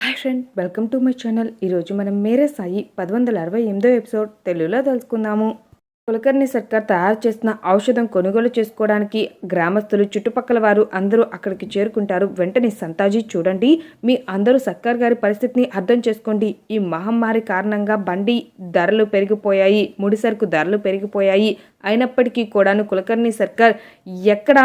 Hi friend welcome to my channel. ఈరోజు మనం మేరే సాయి పది వందల అరవై ఎనిమిదో ఎపిసోడ్ తెలుగులో తెలుసుకుందాము. కులకర్ణి సర్కార్ తయారు చేసిన ఔషధం కొనుగోలు చేసుకోవడానికి గ్రామస్తులు చుట్టుపక్కల వారు అందరూ అక్కడికి చేరుకుంటారు. వెంటనే సంతాజీ చూడండి మీ అందరూ సర్కార్ గారి పరిస్థితిని అర్థం చేసుకోండి. ఈ మహమ్మారి కారణంగా బండి ధరలు పెరిగిపోయాయి ముడిసరుకు ధరలు పెరిగిపోయాయి. అయినప్పటికీ కూడాను కులకర్ణి సర్కార్ ఎక్కడ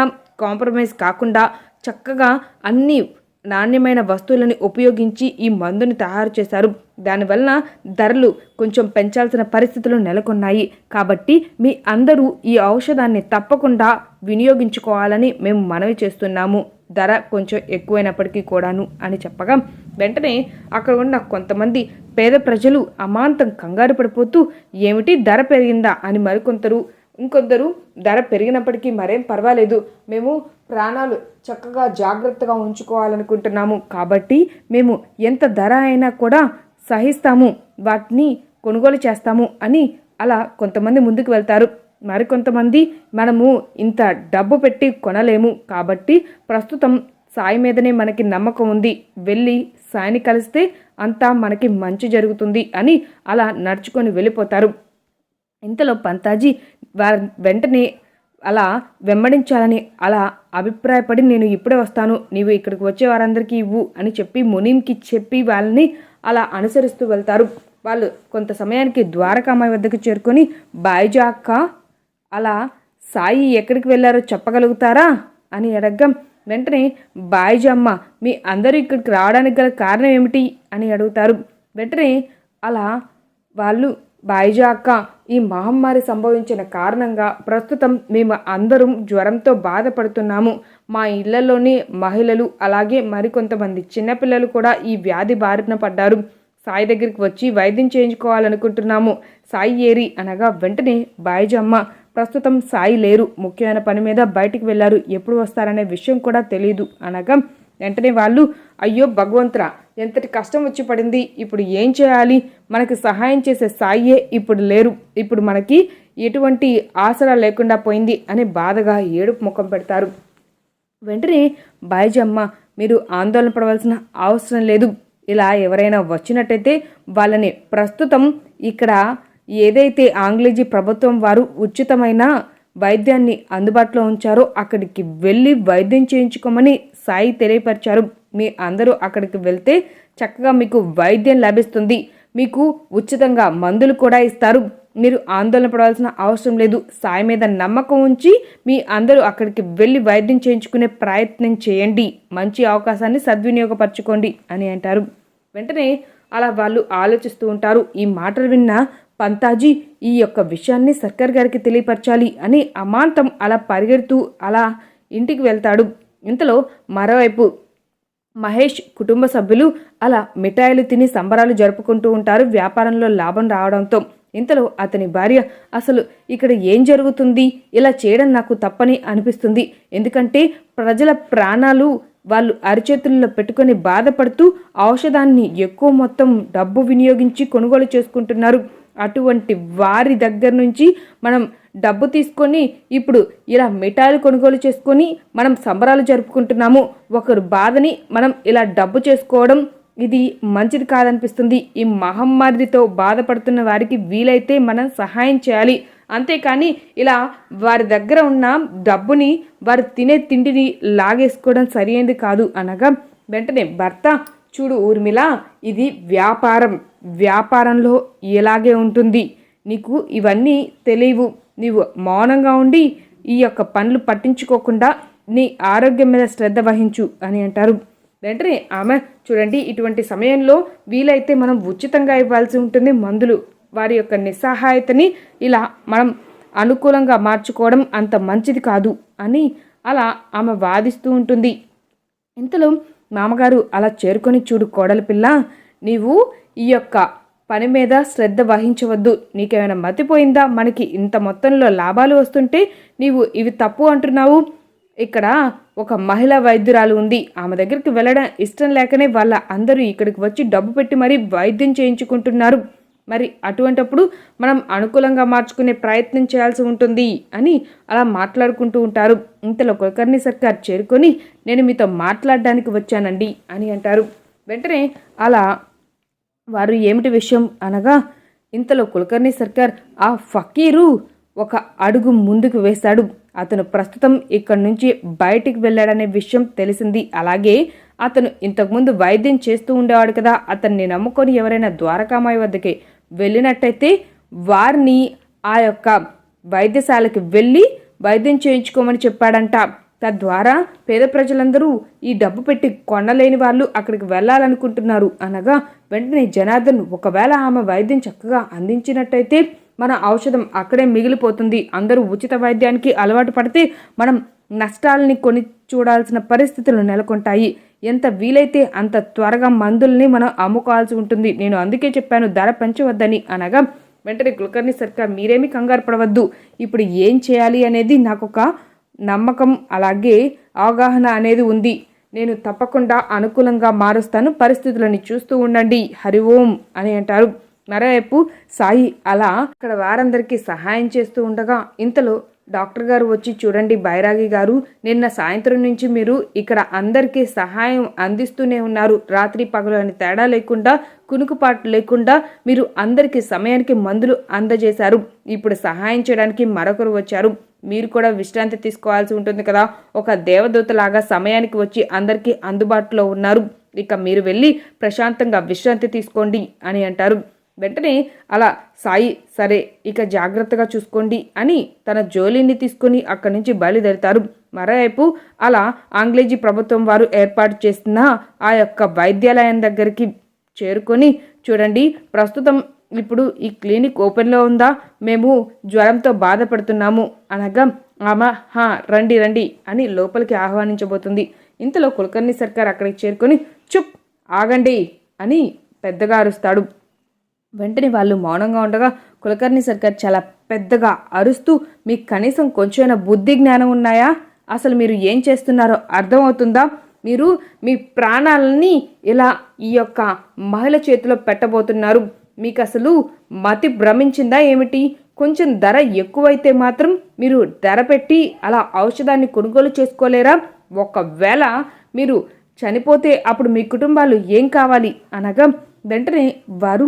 కాంప్రమైజ్ కాకుండా చక్కగా అన్ని నాణ్యమైన వస్తువులని ఉపయోగించి ఈ మందుని తయారు చేశారు. దానివలన ధరలు కొంచెం పెంచాల్సిన పరిస్థితులు నెలకొన్నాయి. కాబట్టి మీ అందరూ ఈ ఔషధాన్ని తప్పకుండా వినియోగించుకోవాలని మేము మనవి చేస్తున్నాము. ధర కొంచెం ఎక్కువైనప్పటికీ కూడాను అని చెప్పగా వెంటనే అక్కడ ఉన్న కొంతమంది పేద ప్రజలు అమాంతం కంగారు పడిపోతూ ఏమిటి ధర పెరిగిందా? అని మరికొందరు ఇంకొందరు ధర పెరిగినప్పటికీ మరేం పర్వాలేదు. మేము ప్రాణాలు చక్కగా జాగ్రత్తగా ఉంచుకోవాలనుకుంటున్నాము. కాబట్టి మేము ఎంత ధర అయినా కూడా సహిస్తాము. వాటిని కొనుగోలు చేస్తాము అని అలా కొంతమంది ముందుకు వెళ్తారు. మరికొంతమంది మనము ఇంత డబ్బు పెట్టి కొనలేము. కాబట్టి ప్రస్తుతం సాయి మీదనే మనకి నమ్మకం ఉంది. వెళ్ళి సాయిని కలిస్తే అంతా మనకి మంచి జరుగుతుంది అని అలా నడుచుకొని వెళ్ళిపోతారు. ఇంతలో పంతాజీ వారి వెంటనే అలా వెంబడించాలని అలా అభిప్రాయపడి నేను ఇప్పుడే వస్తాను నీవు ఇక్కడికి వచ్చే వారందరికీ ఇవ్వు అని చెప్పి మునీంకి చెప్పి వాళ్ళని అలా అనుసరిస్తూ వెళ్తారు. వాళ్ళు కొంత సమయానికి ద్వారకామాయి వద్దకు చేరుకొని బాయిజాక్క అలా సాయి ఎక్కడికి వెళ్ళారో చెప్పగలుగుతారా అని అడగం. వెంటనే బాయిజమ్మ మీ అందరూ ఇక్కడికి రావడానికి గల కారణం ఏమిటి అని అడుగుతారు. వెంటనే అలా వాళ్ళు బాయిజా అక్క ఈ మహమ్మారి సంభవించిన కారణంగా ప్రస్తుతం మేము అందరం జ్వరంతో బాధపడుతున్నాము. మా ఇళ్ళలోని మహిళలు అలాగే మరికొంతమంది చిన్నపిల్లలు కూడా ఈ వ్యాధి బారిన పడ్డారు. సాయి దగ్గరికి వచ్చి వైద్యం చేయించుకోవాలనుకుంటున్నాము. సాయి ఏరి అనగా వెంటనే బాయిజమ్మ ప్రస్తుతం సాయి లేరు. ముఖ్యమైన పని మీద బయటికి వెళ్ళారు. ఎప్పుడు వస్తారనే విషయం కూడా తెలియదు అనగా వెంటనే వాళ్ళు అయ్యో భగవంతురా ఎంతటి కష్టం వచ్చి పడింది ఇప్పుడు ఏం చేయాలి? మనకి సహాయం చేసే సాయే ఇప్పుడు లేరు. ఇప్పుడు మనకి ఎటువంటి ఆసరా లేకుండా పోయింది అని బాధగా ఏడుపు ముఖం పెడతారు. వెంటనే బాయిజమ్మ మీరు ఆందోళన పడవలసిన అవసరం లేదు. ఇలా ఎవరైనా వచ్చినట్టయితే వాళ్ళని ప్రస్తుతం ఇక్కడ ఏదైతే ఆంగ్లేజీ ప్రభుత్వం వారు ఉచితమైన వైద్యాన్ని అందుబాటులో ఉంచారో. అక్కడికి వెళ్ళి వైద్యం చేయించుకోమని సాయి తెలియపరిచారు. మీ అందరూ అక్కడికి వెళ్తే చక్కగా మీకు వైద్యం లభిస్తుంది. మీకు ఉచితంగా మందులు కూడా ఇస్తారు. మీరు ఆందోళన పడవలసిన అవసరం లేదు. సాయి మీద నమ్మకం ఉంచి మీ అందరూ అక్కడికి వెళ్ళి వైద్యం చేయించుకునే ప్రయత్నం చేయండి. మంచి అవకాశాన్ని సద్వినియోగపరచుకోండి అని అంటారు. వెంటనే అలా వాళ్ళు ఆలోచిస్తూ ఉంటారు. ఈ మాటలు విన్న పంతాజీ ఈ యొక్క విషయాన్ని సర్కార్ గారికి తెలియపరచాలి అని అమాంతం అలా పరిగెడుతూ అలా ఇంటికి వెళ్తాడు. ఇంతలో మరోవైపు మహేష్ కుటుంబ సభ్యులు అలా మిఠాయిలు తిని సంబరాలు జరుపుకుంటూ ఉంటారు. వ్యాపారంలో లాభం రావడంతో ఇంతలో అతని భార్య అసలు ఇక్కడ ఏం జరుగుతుంది? ఇలా చేయడం నాకు తప్పని అనిపిస్తుంది. ఎందుకంటే ప్రజల ప్రాణాలు వాళ్ళు అరిచేతుల్లో పెట్టుకొని బాధపడుతూ ఔషధాన్ని ఎక్కువ మొత్తం డబ్బు వినియోగించి కొనుగోలు చేసుకుంటున్నారు. అటువంటి వారి దగ్గర నుంచి మనం డబ్బు తీసుకొని ఇప్పుడు ఇలా మిఠాయిలు కొనుగోలు చేసుకొని మనం సంబరాలు జరుపుకుంటున్నాము. ఒకరు బాధని మనం ఇలా డబ్బు చేసుకోవడం ఇది మంచిది కాదనిపిస్తుంది. ఈ మహమ్మారితో బాధపడుతున్న వారికి వీలైతే మనం సహాయం చేయాలి. అంతేకాని ఇలా వారి దగ్గర ఉన్న డబ్బుని వారు తినే తిండిని లాగేసుకోవడం సరైనది కాదు అనగా వెంటనే భర్త చూడు ఊర్మిళ ఇది వ్యాపారం. వ్యాపారంలో ఎలాగే ఉంటుంది. నీకు ఇవన్నీ తెలియవు. నీవు మౌనంగా ఉండి ఈ యొక్క పనులు పట్టించుకోకుండా నీ ఆరోగ్యం మీద శ్రద్ధ వహించు అని అంటారు. వెంటనే ఆమె చూడండి ఇటువంటి సమయంలో వీలైతే మనం ఉచితంగా ఇవ్వాల్సి ఉంటుంది మందులు. వారి యొక్క నిస్సహాయతని ఇలా మనం అనుకూలంగా మార్చుకోవడం అంత మంచిది కాదు అని అలా ఆమె వాదిస్తూ ఉంటుంది. ఇంతలో మామగారు అలా చేరుకొని చూడు కోడలి పిల్ల నీవు ఈ యొక్క పని మీద శ్రద్ధ వహించవద్దు. నీకేమైనా మతిపోయిందా? మనకి ఇంత మొత్తంలో లాభాలు వస్తుంటే నీవు ఇవి తప్పు అంటున్నావు. ఇక్కడ ఒక మహిళా వైద్యురాలు ఉంది. ఆమె దగ్గరికి వెళ్ళడం ఇష్టం లేకనే వాళ్ళ అందరూ ఇక్కడికి వచ్చి డబ్బు పెట్టి మరీ వైద్యం చేయించుకుంటున్నారు. మరి అటువంటప్పుడు మనం అనుకూలంగా మార్చుకునే ప్రయత్నం చేయాల్సి ఉంటుంది అని అలా మాట్లాడుకుంటూ ఉంటారు. ఇంతలో కులకర్ణి సర్కార్ చేరుకొని నేను మీతో మాట్లాడడానికి వచ్చానండి అని అంటారు. వెంటనే అలా వారు ఏమిటి విషయం అనగా ఇంతలో కులకర్ణి సర్కార్ ఆ ఫకీరు ఒక అడుగు ముందుకు వేశాడు. అతను ప్రస్తుతం ఇక్కడి నుంచి బయటికి వెళ్ళాడనే విషయం తెలిసింది. అలాగే అతను ఇంతకుముందు వైద్యం చేస్తూ ఉండేవాడు కదా అతన్ని నమ్ముకొని ఎవరైనా ద్వారకామాయి వద్దకి వెళ్ళినట్టయితే వారిని ఆ యొక్క వైద్యశాలకి వెళ్ళి వైద్యం చేయించుకోమని చెప్పాడంట. తద్వారా పేద ప్రజలందరూ ఈ డబ్బు పెట్టి కొనలేని వాళ్ళు అక్కడికి వెళ్ళాలనుకుంటున్నారు. అనగా వెంటనే జనార్దన్ ఒకవేళ ఆమె వైద్యం చక్కగా అందించినట్టయితే మన ఔషధం అక్కడే మిగిలిపోతుంది. అందరూ ఉచిత వైద్యానికి అలవాటు పడితే మనం నష్టాలని కొని చూడాల్సిన పరిస్థితులు నెలకొంటాయి. ఎంత వీలైతే అంత త్వరగా మందుల్ని మనం అమ్ముకోవాల్సి ఉంటుంది. నేను అందుకే చెప్పాను ధర పెంచవద్దని అనగా వెంటనే కులకర్ణి సర్కార్ మీరేమీ కంగారు పడవద్దు. ఇప్పుడు ఏం చేయాలి అనేది నాకు ఒక నమ్మకం అలాగే అవగాహన అనేది ఉంది. నేను తప్పకుండా అనుకూలంగా మారుస్తాను పరిస్థితులని చూస్తూ ఉండండి. హరి ఓం అని అంటారు. మరోవైపు సాయి అలా అక్కడ వారందరికీ సహాయం చేస్తూ ఉండగా ఇంతలో డాక్టర్ గారు వచ్చి చూడండి బైరాగి గారు నిన్న సాయంత్రం నుంచి మీరు ఇక్కడ అందరికీ సహాయం అందిస్తూనే ఉన్నారు. రాత్రి పగలు అని తేడా లేకుండా కునుకుపాటు లేకుండా మీరు అందరికీ సమయానికి మందులు అందజేశారు. ఇప్పుడు సహాయం చేయడానికి మరొకరు వచ్చారు. మీరు కూడా విశ్రాంతి తీసుకోవాల్సి ఉంటుంది కదా. ఒక దేవదూతలాగా సమయానికి వచ్చి అందరికీ అందుబాటులో ఉన్నారు. ఇక మీరు వెళ్ళి ప్రశాంతంగా విశ్రాంతి తీసుకోండి అని అంటారు. వెంటనే అలా సాయి సరే ఇక జాగ్రత్తగా చూసుకోండి అని తన జోలిని తీసుకుని అక్కడి నుంచి బయలుదేరుతారు. మరోవైపు అలా ఆంగ్లేజీ ప్రభుత్వం వారు ఏర్పాటు చేసిన ఆ యొక్క వైద్యాలయం దగ్గరికి చేరుకొని చూడండి ప్రస్తుతం ఇప్పుడు ఈ క్లినిక్ ఓపెన్లో ఉందా? మేము జ్వరంతో బాధపడుతున్నాము అనగా ఆమె హా రండి రండి అని లోపలికి ఆహ్వానించబోతుంది. ఇంతలో కులకర్ణి సర్కార్ అక్కడికి చేరుకొని చుప్ ఆగండి అని పెద్దగా అరుస్తాడు. వెంటనే వాళ్ళు మౌనంగా ఉండగా కులకర్ణి సర్కార్ చాలా పెద్దగా అరుస్తూ మీకు కనీసం కొంచెమైనా బుద్ధి జ్ఞానం ఉన్నాయా? అసలు మీరు ఏం చేస్తున్నారో అర్థమవుతుందా? మీరు మీ ప్రాణాలని ఇలా ఈ యొక్క మహిళ చేతిలో పెట్టబోతున్నారు. మీకు అసలు మతి భ్రమించిందా ఏమిటి? కొంచెం ధర ఎక్కువైతే మాత్రం మీరు ధర పెట్టి అలా ఔషధాన్ని కొనుగోలు చేసుకోలేరా? ఒకవేళ మీరు చనిపోతే అప్పుడు మీ కుటుంబాలు ఏం కావాలి? అనగా వెంటనే వారు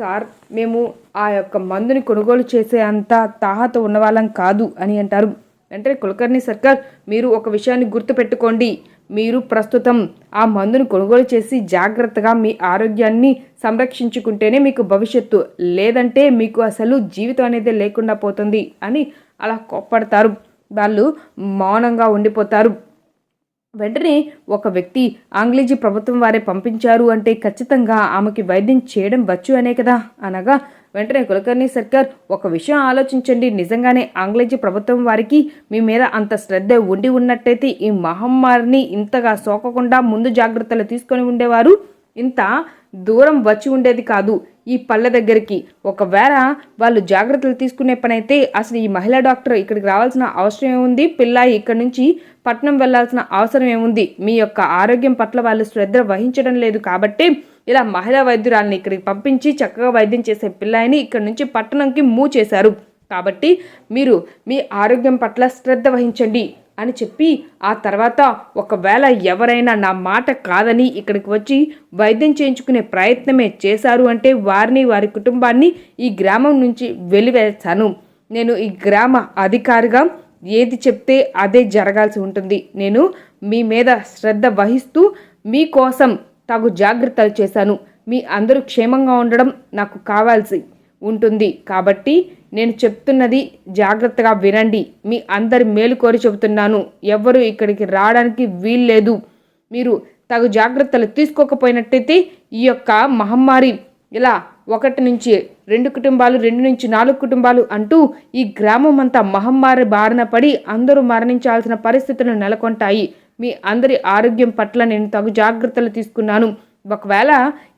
సార్ మేము ఆ యొక్క మందుని కొనుగోలు చేసే అంత తాహత ఉన్నవాళ్ళం కాదు అని అంటారు. వెంటనే కులకర్ణి సర్కార్ మీరు ఒక విషయాన్ని గుర్తుపెట్టుకోండి. మీరు ప్రస్తుతం ఆ మందును కొనుగోలు చేసి జాగ్రత్తగా మీ ఆరోగ్యాన్ని సంరక్షించుకుంటేనే మీకు భవిష్యత్తు లేదంటే మీకు అసలు జీవితం అనేది లేకుండా పోతుంది అని అలా కోప్పడతారు. వాళ్ళు మౌనంగా ఉండిపోతారు. వెంటనే ఒక వ్యక్తి ఆంగ్లేజీ ప్రభుత్వం వారే పంపించారు అంటే ఖచ్చితంగా ఆమెకి వైద్యం చేయడం వచ్చు అనే కదా? అనగా వెంటనే కులకర్ణి సర్కార్ ఒక విషయం ఆలోచించండి. నిజంగానే ఆంగ్లేజీ ప్రభుత్వం వారికి మీ మీద అంత శ్రద్ధ ఉండి ఉన్నట్టయితే ఈ మహమ్మారిని ఇంతగా సోకకుండా ముందు జాగ్రత్తలు తీసుకొని ఉండేవారు. ఇంత దూరం వచ్చి ఉండేది కాదు ఈ పళ్ళ దగ్గరికి. ఒకవేళ వాళ్ళు జాగ్రత్తలు తీసుకునే పనైతే అసలు ఈ మహిళా డాక్టర్ ఇక్కడికి రావాల్సిన అవసరం ఏముంది? పిల్లాయి ఇక్కడ నుంచి పట్నం వెళ్ళాల్సిన అవసరం ఏముంది? మీ యొక్క ఆరోగ్యం పట్ల వాళ్ళు శ్రద్ధ వహించడం లేదు కాబట్టి ఇలా మహిళా వైద్యురాలని ఇక్కడికి పంపించి చక్కగా వైద్యం చేసే పిల్లాయిని ఇక్కడ నుంచి పట్టణంకి మూవ్ చేశారు కాబట్టి మీరు మీ ఆరోగ్యం పట్ల శ్రద్ధ వహించండి. అని చెప్పి ఆ తర్వాత ఒకవేళ ఎవరైనా నా మాట కాదని ఇక్కడికి వచ్చి వైద్యం చేయించుకునే ప్రయత్నమే చేశారు అంటే వారిని వారి కుటుంబాన్ని ఈ గ్రామం నుంచి వెలివేస్తాను నేను ఈ గ్రామ అధికారిగా ఏది చెప్తే అదే జరగాల్సి ఉంటుంది. నేను మీ మీద శ్రద్ధ వహిస్తూ మీకోసం తగు జాగ్రత్తలు చేశాను. మీ అందరూ క్షేమంగా ఉండడం నాకు కావాల్సి ఉంటుంది. కాబట్టి నేను చెప్తున్నది జాగ్రత్తగా వినండి. మీ అందరి మేలు కోరి చెబుతున్నాను. ఎవ్వరూ ఇక్కడికి రావడానికి వీల్లేదు. మీరు తగు జాగ్రత్తలు తీసుకోకపోయినట్టయితే ఈ యొక్క మహమ్మారి ఇలా ఒకటి నుంచి రెండు కుటుంబాలు రెండు నుంచి నాలుగు కుటుంబాలు అంటూ ఈ గ్రామం అంతా మహమ్మారి బారిన పడి అందరూ మరణించాల్సిన పరిస్థితులు నెలకొంటాయి. మీ అందరి ఆరోగ్యం పట్ల నేను తగు జాగ్రత్తలు తీసుకున్నాను. ఒకవేళ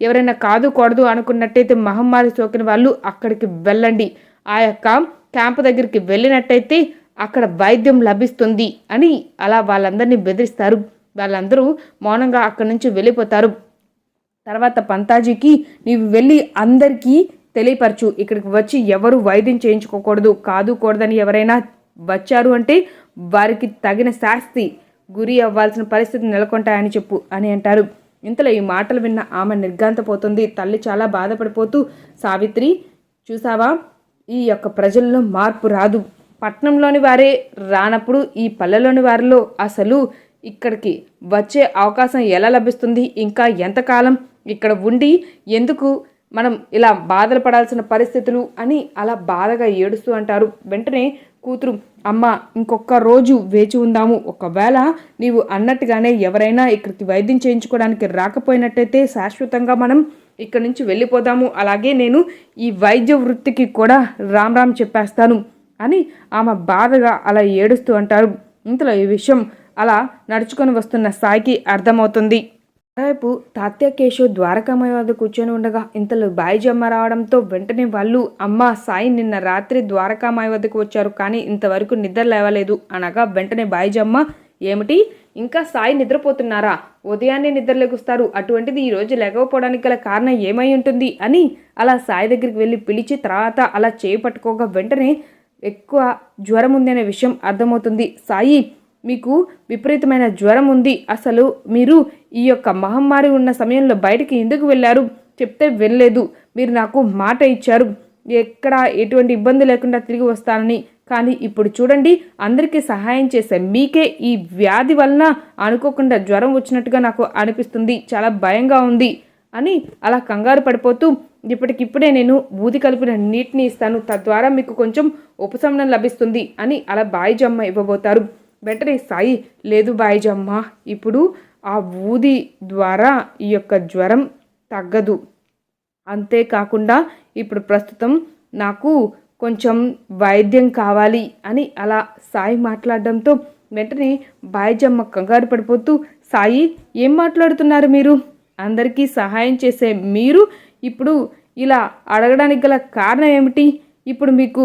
ఎవరైనా కాదు కూడదు అనుకున్నట్టయితే మహమ్మారి సోకిన వాళ్ళు అక్కడికి వెళ్ళండి. ఆ యొక్క క్యాంపు దగ్గరికి వెళ్ళినట్టయితే అక్కడ వైద్యం లభిస్తుంది అని అలా వాళ్ళందరినీ బెదిరిస్తారు. వాళ్ళందరూ మౌనంగా అక్కడి నుంచి వెళ్ళిపోతారు. తర్వాత పంతాజీకి నీవు వెళ్ళి అందరికీ తెలియపరచు. ఇక్కడికి వచ్చి ఎవరు వైద్యం చేయించుకోకూడదు కాదు కూడదని ఎవరైనా వచ్చారు అంటే వారికి తగిన శాస్తి గురి అవ్వాల్సిన పరిస్థితి నెలకొంటాయని చెప్పు అని అంటారు. ఇంతలో ఈ మాటలు విన్న ఆమె నిర్గాంతపోతుంది తల్లి చాలా బాధపడిపోతూ సావిత్రి చూసావా? ఈ యొక్క ప్రజల్లో మార్పు రాదు. పట్నంలోని వారే రానప్పుడు ఈ పల్లెలోని వారిలో అసలు ఇక్కడికి వచ్చే అవకాశం ఎలా లభిస్తుంది? ఇంకా ఎంతకాలం ఇక్కడ ఉండి ఎందుకు మనం ఇలా బాధలు పడాల్సిన పరిస్థితులు అని అలా బాధగా ఏడుస్తూ అంటారు. వెంటనే కూతురు అమ్మ ఇంకొక రోజు వేచి ఉందాము. ఒకవేళ నీవు అన్నట్టుగానే ఎవరైనా ఇక్కడికి వైద్యం చేయించుకోవడానికి రాకపోయినట్టయితే శాశ్వతంగా మనం ఇక్కడి నుంచి వెళ్ళిపోదాము. అలాగే నేను ఈ వైద్య వృత్తికి కూడా రామ్ రామ్ చెప్పేస్తాను అని ఆమె బాధగా అలా ఏడుస్తూ అంటారు. ఇంతలో ఈ విషయం అలా నడుచుకొని వస్తున్న సాయికి అర్థమవుతుంది. మరోవైపు తాత్య కేశవ్ ద్వారకామయ్య వద్ద కూర్చొని ఉండగా ఇంతలో బాయిజమ్మ రావడంతో వెంటనే వాళ్ళు అమ్మ సాయి నిన్న రాత్రి ద్వారకామాయ వద్దకు వచ్చారు కానీ ఇంతవరకు నిద్ర లేవలేదు అనగా వెంటనే బాయిజమ్మ ఏమిటి? ఇంకా సాయి నిద్రపోతున్నారా? ఉదయాన్నే నిద్రలేగుస్తారు. అటువంటిది ఈ రోజు లేకపోవడానికి గల కారణం ఏమై ఉంటుంది? అని అలా సాయి దగ్గరికి వెళ్ళి పిలిచి తర్వాత అలా చేయి పట్టుకోగా వెంటనే ఎక్కువ జ్వరం ఉంది అనే విషయం అర్థమవుతుంది. సాయి మీకు విపరీతమైన జ్వరం ఉంది. అసలు మీరు ఈ యొక్క మహమ్మారి ఉన్న సమయంలో బయటికి ఎందుకు వెళ్ళారు? చెప్తే వెళ్ళలేదు మీరు నాకు మాట ఇచ్చారు. ఎక్కడ ఎటువంటి ఇబ్బంది లేకుండా తిరిగి వస్తానని కానీ ఇప్పుడు చూడండి అందరికీ సహాయం చేసే మీకే ఈ వ్యాధి వలన అనుకోకుండా జ్వరం వచ్చినట్టుగా నాకు అనిపిస్తుంది చాలా భయంగా ఉంది అని అలా కంగారు పడిపోతూ ఇప్పటికిప్పుడే నేను బూది కలిపిన నీటిని ఇస్తాను తద్వారా మీకు కొంచెం ఉపశమనం లభిస్తుంది అని అలా బాయిజమ్మ ఇవ్వబోతారు. వెంటనే సాయి లేదు బాయిజమ్మ ఇప్పుడు ఆ ఊది ద్వారా ఈ యొక్క జ్వరం తగ్గదు. అంతేకాకుండా ఇప్పుడు ప్రస్తుతం నాకు కొంచెం వైద్యం కావాలి అని అలా సాయి మాట్లాడడంతో వెంటనే బాయిజమ్మ కంగారు పడిపోతూ సాయి ఏం మాట్లాడుతున్నారు మీరు? అందరికీ సహాయం చేసే మీరు ఇప్పుడు ఇలా అడగడానికి గల కారణం ఏమిటి? ఇప్పుడు మీకు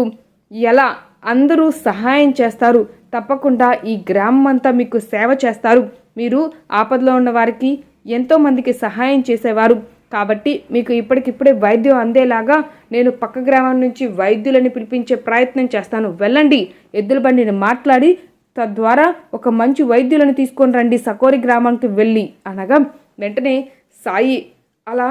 ఎలా అందరూ సహాయం చేస్తారు? తప్పకుండా ఈ గ్రామం అంతా మీకు సేవ చేస్తారు. మీరు ఆపదలో ఉన్న వారికి ఎంతోమందికి సహాయం చేసేవారు. కాబట్టి మీకు ఇప్పటికిప్పుడే వైద్యం అందేలాగా నేను పక్క గ్రామం నుంచి వైద్యులని పిలిపించే ప్రయత్నం చేస్తాను. వెళ్ళండి ఎద్దుల బండిని మాట్లాడి తద్వారా ఒక మంచి వైద్యులను తీసుకొని రండి సకోరి గ్రామానికి వెళ్ళి. అనగా వెంటనే సాయి అలా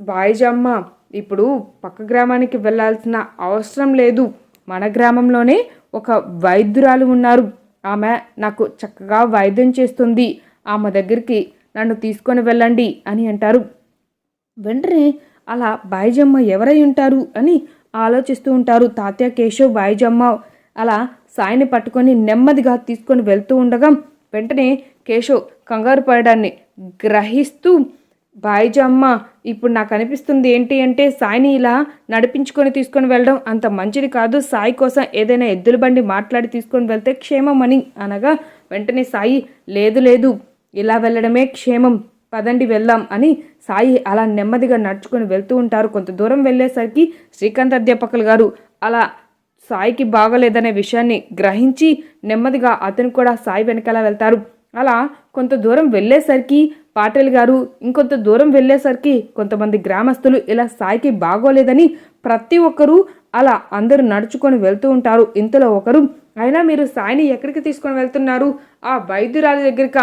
బాయిజమ్మ ఇప్పుడు పక్క గ్రామానికి వెళ్ళాల్సిన అవసరం లేదు. మన గ్రామంలోనే ఒక వైద్యురాలు ఉన్నారు. ఆమె నాకు చక్కగా వైద్యం చేస్తుంది. ఆమె దగ్గరికి నన్ను తీసుకొని వెళ్ళండి అని అంటారు. వెంటనే అలా బాయిజమ్మ ఎవరై ఉంటారు అని ఆలోచిస్తూ ఉంటారు తాత్య కేశవ్ బాయిజమ్మ. అలా సాయిని పట్టుకొని నెమ్మదిగా తీసుకొని వెళ్తూ ఉండగా వెంటనే కేశవ్ కంగారు పడడాన్ని గ్రహిస్తూ బాయిజమ్మ ఇప్పుడు నాకు అనిపిస్తుంది ఏంటి అంటే సాయిని ఇలా నడిపించుకొని తీసుకొని వెళ్ళడం అంత మంచిది కాదు. సాయి కోసం ఏదైనా ఎద్దుల బండి మాట్లాడి తీసుకొని వెళ్తే క్షేమం అని అనగా వెంటనే సాయి లేదు లేదు ఇలా వెళ్ళడమే క్షేమం. పదండి వెళ్దాం అని సాయి అలా నెమ్మదిగా నడుచుకొని వెళ్తూ ఉంటారు. కొంత దూరం వెళ్ళేసరికి శ్రీకాంత్ అధ్యాపకులు గారు అలా సాయికి బాగోలేదనే విషయాన్ని గ్రహించి నెమ్మదిగా అతను కూడా సాయి వెనకాల వెళ్తారు. అలా కొంత దూరం వెళ్ళేసరికి పాటిల్ గారు ఇంకొంత దూరం వెళ్ళేసరికి కొంతమంది గ్రామస్తులు ఇలా సాయికి బాగోలేదని ప్రతి ఒక్కరూ అలా అందరూ నడుచుకొని వెళ్తూ ఉంటారు. ఇంతలో ఒకరు అయినా మీరు సాయిని ఎక్కడికి తీసుకొని వెళ్తున్నారు? ఆ వైద్యురాలి దగ్గరక?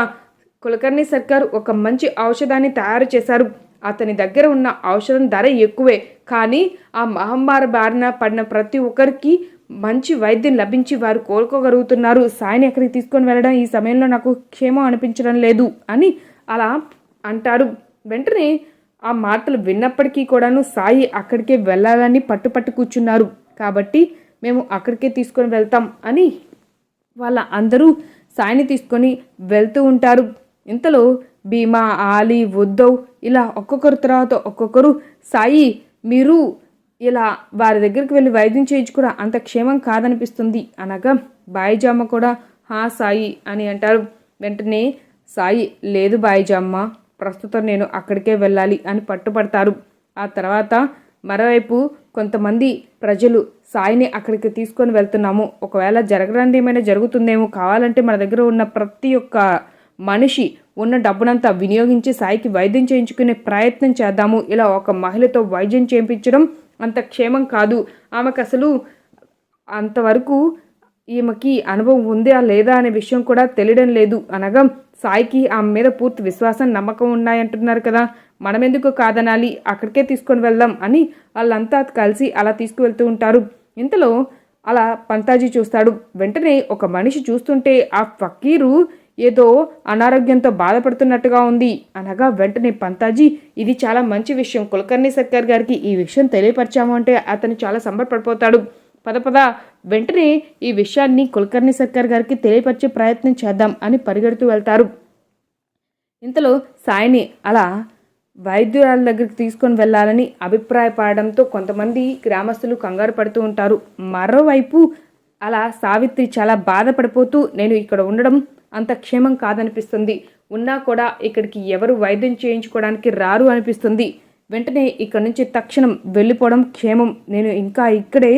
కులకర్ణి సర్కార్ ఒక మంచి ఔషధాన్ని తయారు చేశారు. అతని దగ్గర ఉన్న ఔషధం ధర ఎక్కువే. కానీ ఆ మహమ్మారి బారిన పడిన ప్రతి ఒక్కరికి మంచి వైద్యం లభించి వారు కోలుకోగలుగుతున్నారు. సాయిని ఎక్కడికి తీసుకొని వెళ్ళడం ఈ సమయంలో నాకు క్షేమం అనిపించడం లేదు అని అలా అంటారు. వెంటనే ఆ మాటలు విన్నప్పటికీ కూడాను సాయి అక్కడికే వెళ్ళాలని పట్టుపట్టు కూర్చున్నారు. కాబట్టి మేము అక్కడికే తీసుకొని వెళ్తాం అని వాళ్ళ అందరూ సాయిని తీసుకొని వెళ్తూ ఉంటారు. ఇంతలో భీమా ఆలి ఉద్దవ్ ఇలా ఒక్కొక్కరు తర్వాత ఒక్కొక్కరు సాయి మీరు ఇలా వారి దగ్గరికి వెళ్ళి వైద్యం చేయించుకురా అంత క్షేమం కాదనిపిస్తుంది అనగా బాయిజామ కూడా హా సాయి అని అంటారు. వెంటనే సాయి లేదు బాయిజామ్మ ప్రస్తుతం నేను అక్కడికే వెళ్ళాలి అని పట్టుపడతారు. ఆ తర్వాత మరోవైపు కొంతమంది ప్రజలు సాయిని అక్కడికి తీసుకొని వెళ్తున్నాము. ఒకవేళ జరగడానికి ఏమైనా జరుగుతుందేమో కావాలంటే మన దగ్గర ఉన్న ప్రతి ఒక్క మనిషి ఉన్న డబ్బునంతా వినియోగించి సాయికి వైద్యం చేయించుకునే ప్రయత్నం చేద్దాము. ఇలా ఒక మహిళతో వైద్యం చేయించడం అంత క్షేమం కాదు. ఆమెకు అసలు అంతవరకు ఈమెకి అనుభవం ఉందా లేదా అనే విషయం కూడా తెలియడం లేదు. అనగా సాయికి ఆమె మీద పూర్తి విశ్వాసం నమ్మకం ఉన్నాయంటున్నారు కదా. మనం ఎందుకు కాదనాలి? అక్కడికే తీసుకొని వెళ్దాం అని వాళ్ళంతా కలిసి అలా తీసుకువెళ్తూ ఉంటారు. ఇంతలో అలా పంతాజీ చూస్తాడు. వెంటనే ఒక మనిషి చూస్తుంటే ఆ ఫకీరు ఏదో అనారోగ్యంతో బాధపడుతున్నట్టుగా ఉంది. అనగా వెంటనే పంతాజీ ఇది చాలా మంచి విషయం. కులకర్ణి సర్కార్ గారికి ఈ విషయం తెలియపరిచాము అంటే అతను చాలా సంబరపడిపోతాడు. పద పద వెంటనే ఈ విషయాన్ని కులకర్ణి సర్కార్ గారికి తెలియపరిచే ప్రయత్నం చేద్దాం అని పరిగెడుతూ వెళ్తారు. ఇంతలో సాయిని అలా వైద్యురాల దగ్గరికి తీసుకొని వెళ్ళాలని అభిప్రాయపడడంతో కొంతమంది గ్రామస్తులు కంగారు పడుతూ ఉంటారు. మరోవైపు అలా సావిత్రి చాలా బాధపడిపోతూ నేను ఇక్కడ ఉండడం అంత క్షేమం కాదనిపిస్తుంది. ఉన్నా కూడా ఇక్కడికి ఎవరు వైద్యం చేయించుకోవడానికి రారు అనిపిస్తుంది. వెంటనే ఇక్కడి నుంచి తక్షణం వెళ్ళిపోవడం క్షేమం. నేను ఇంకా ఇక్కడే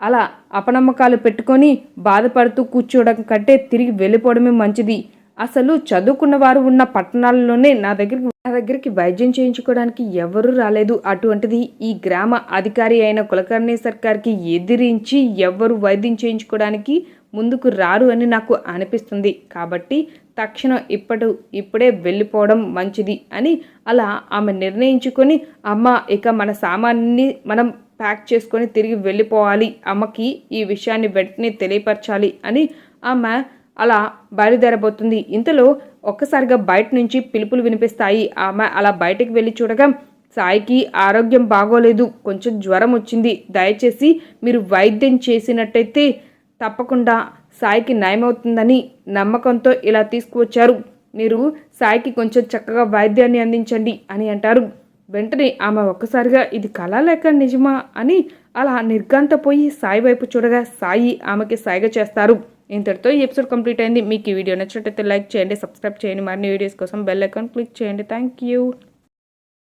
అలా అపనమ్మకాలు పెట్టుకొని బాధపడుతూ కూర్చోవడం కంటే తిరిగి వెళ్ళిపోవడమే మంచిది. అసలు చదువుకున్న వారు ఉన్న పట్టణాల్లోనే నా దగ్గరికి నా దగ్గరికి వైద్యం చేయించుకోవడానికి ఎవరూ రాలేదు. అటువంటిది ఈ గ్రామ అధికారి అయిన కులకర్ణి సర్కార్కి ఎదిరించి ఎవ్వరు వైద్యం చేయించుకోవడానికి ముందుకు రారు అని నాకు అనిపిస్తుంది. కాబట్టి తక్షణం ఇప్పటి ఇప్పుడే వెళ్ళిపోవడం మంచిది అని అలా ఆమె నిర్ణయించుకొని అమ్మ ఇక మన సామాన్ని మనం ప్యాక్ చేసుకొని తిరిగి వెళ్ళిపోవాలి. అమ్మకి ఈ విషయాన్ని వెంటనే తెలియపరచాలి అని ఆమె అలా బయలుదేరబోతుంది. ఇంతలో ఒక్కసారిగా బయట నుంచి పిలుపులు వినిపిస్తాయి. ఆమె అలా బయటికి వెళ్ళి చూడగా సాయికి ఆరోగ్యం బాగోలేదు. కొంచెం జ్వరం వచ్చింది. దయచేసి మీరు వైద్యం చేసినట్టయితే తప్పకుండా సాయికి నయమవుతుందని నమ్మకంతో ఇలా తీసుకువచ్చారు. మీరు సాయికి కొంచెం చక్కగా వైద్యాన్ని అందించండి అని అంటారు. వెంటనే ఆమె ఒక్కసారిగా ఇది కళ లేక నిజమా అని అలా నిర్గాంతపోయి సాయి వైపు చూడగా సాయి ఆమెకి సాయిగా చేస్తారు. ఇంతటితో ఈ ఎపిసోడ్ కంప్లీట్ అయింది. మీకు ఈ వీడియో నచ్చినట్టయితే లైక్ చేయండి సబ్స్క్రైబ్ చేయండి. మరిన్ని వీడియోస్ కోసం బెల్ ఐకాన్ క్లిక్ చేయండి. Thank you.